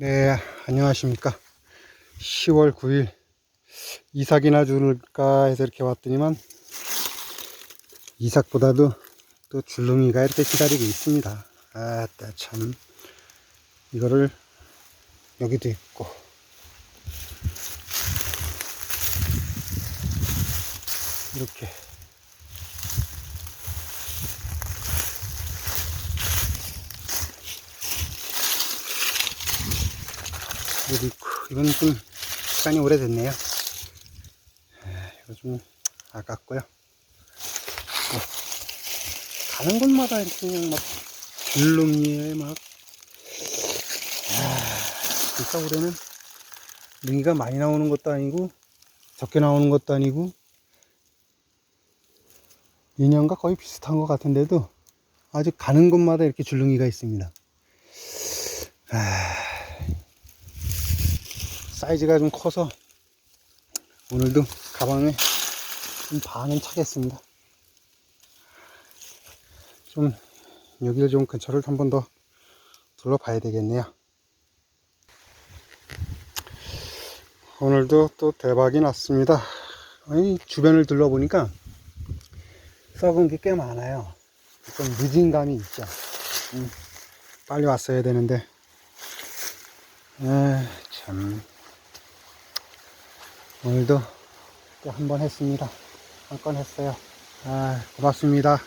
네, 안녕하십니까. 10월 9일 이삭이나 줄까 해서 이렇게 왔더니만 이삭보다도 또 줄lum이가 이렇게 기다리고 있습니다. 아따 참 이거를 여기도 있고 이렇게 있고 이건 좀 시간이 오래됐네요. 에, 이거 좀 아깝고요. 뭐, 가는 곳마다 이렇게 그냥 막 줄lum이에 막 아, 진짜 올해는 능이가 많이 나오는 것도 아니고 적게 나오는 것도 아니고 2년과 거의 비슷한 것 같은데도 아직 가는 곳마다 이렇게 줄lum이가 있습니다. 아, 사이즈가 좀 커서 오늘도 가방에 좀 반은 차겠습니다. 좀 여기를 좀 근처를 한 번 더 둘러봐야 되겠네요. 오늘도 또 대박이 났습니다. 주변을 둘러보니까 썩은 게 꽤 많아요. 좀 늦은 감이 있죠. 음, 빨리 왔어야 되는데. 에, 참. 오늘도 또 한 번 했습니다. 한 건 했어요. 아, 고맙습니다.